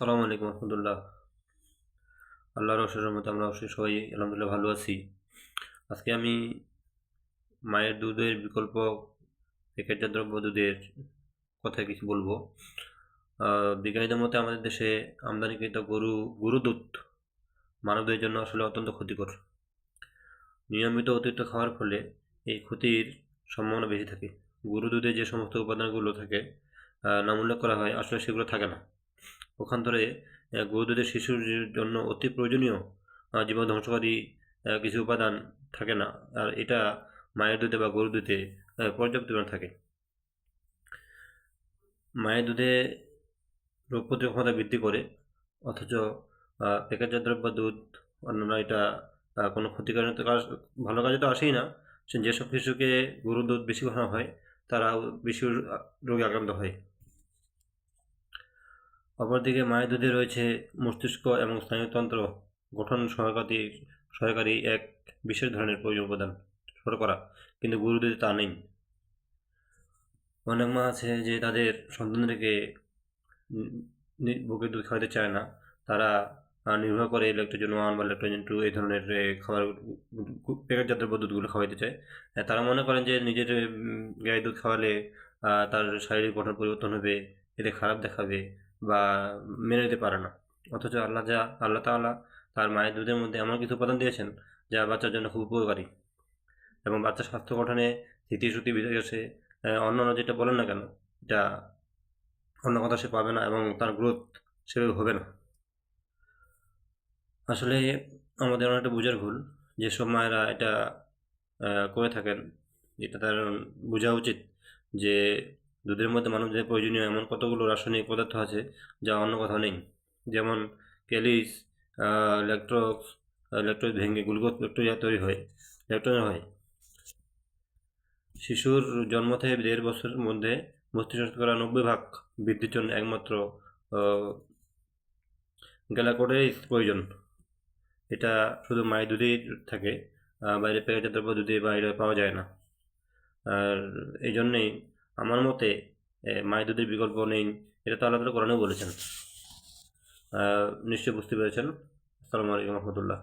সালামু আলাইকুম রহমতুল্লাহ আল্লাহর অশেষ রহমতে আমরা অবশ্যই সবাই আলহামদুলিল্লাহ ভালো আছি। আজকে আমি মায়ের দুধের বিকল্প প্যাকেটজাত দ্রব্য দুধের কথায় কিছু বলব। বিজ্ঞানীদের মতে আমাদের দেশে আমদানিকৃত গরু গরু দুধ মানবদের জন্য আসলে অত্যন্ত ক্ষতিকর। নিয়মিত অতিরিক্ত খাওয়ার ফলে এই ক্ষতির সম্ভাবনা বেশি থাকে। গরু দুধে যে সমস্ত উপাদানগুলো থাকে নাম উল্লেখ করা হয়, আসলে সেগুলো থাকে না। পক্ষান্তরে আহ, গরু দুধের শিশুর জন্য অতি প্রয়োজনীয় জীবন ধ্বংসকারী কিছু উপাদান থাকে না। আর এটা মায়ের দুধে বা গরুর দুধে পর্যাপ্ত পরিমাণ থাকে। মায়ের দুধে রোগ প্রতিরোধ ক্ষমতা বৃদ্ধি করে অথচ প্যাকেটজাত দ্রব্য দুধ অন্যান্য এটা কোনো ক্ষতিকর তো কাজ ভালো কাজে তো আসেই না। যেসব শিশুকে গরুর দুধ বেশি খাওয়া হয় তারা বেশি রোগে আক্রান্ত হয়। অপরদিকে মায়ের দুধে রয়েছে মস্তিষ্ক এবং স্নায়ুতন্ত্র গঠন সহায়কারী সহায়কারী এক বিশেষ ধরনের প্রয়োজনীয় উপাদান, শর্করা, কিন্তু গরু দুধে তা নেই। অনেক মা আছে যে তাদের সন্তানদেরকে বুকের দুধ খাওয়াতে চায় না। তারা নির্ভর করে ইলেকট্রোজেন ওয়ান বা ইলেকট্রোজেন টু এই ধরনের খাবার প্যাকেটজাত দ্রব্য দুধগুলো খাওয়াইতে চায়। তারা মনে করেন যে নিজের গায়ে দুধ খাওয়ালে তার শারীরিক গঠন পরিবর্তন হবে, এতে খারাপ দেখাবে বা মেনে নিতে পারে না। অথচ আল্লাহ যা আল্লাহ তাআলা তার মায়ের দুধের মধ্যে এমন কিছু উপাদান দিয়েছেন যা বাচ্চার জন্য খুব উপকারী। এবং বাচ্চার স্বাস্থ্য গঠনে বিকাশে আহ, অন্যান্য যেটা বলেন না কেন এটা অন্য কথা সে পাবে না এবং তার গ্রোথ সেভাবে হবে না। আসলে আমাদের অনেকটা বোঝার ভুল যেসব মায়েরা এটা করে থাকেন এটা তার বোঝা উচিত যে দুধের মধ্যে মানবদেহে প্রয়োজনীয় এমন কতগুলো রাসায়নিক পদার্থ আছে যা অন্য কোথাও নেই? যেমন ক্যালিস ল্যাকট্রক্স ল্যাকটোজ ভেঙে গ্লুকোজ ল্যাকটোজা তৈরি হয় ল্যাকটোজা হয়। শিশুর জন্ম থেকে দেড় বছরের মধ্যে মস্তিষ্ক শতকরা নব্বই ভাগ বৃদ্ধির জন্য একমাত্র গ্যালাকোডের প্রয়োজন। এটা শুধু মায়ের দুধেই থাকে বাইরে প্যাকেটের দ্রব্য দুধে বাইরে পাওয়া যায় না। আর এই জন্যেই আমার মতে মায়ের দুধের বিকল্প নেই। এটা তো আল্লাহ তালা কোরআনেও বলেছেন। নিশ্চয়ই বুঝতে পেরেছেন। আসসালামু আলাইকুম রহমতুল্লাহ।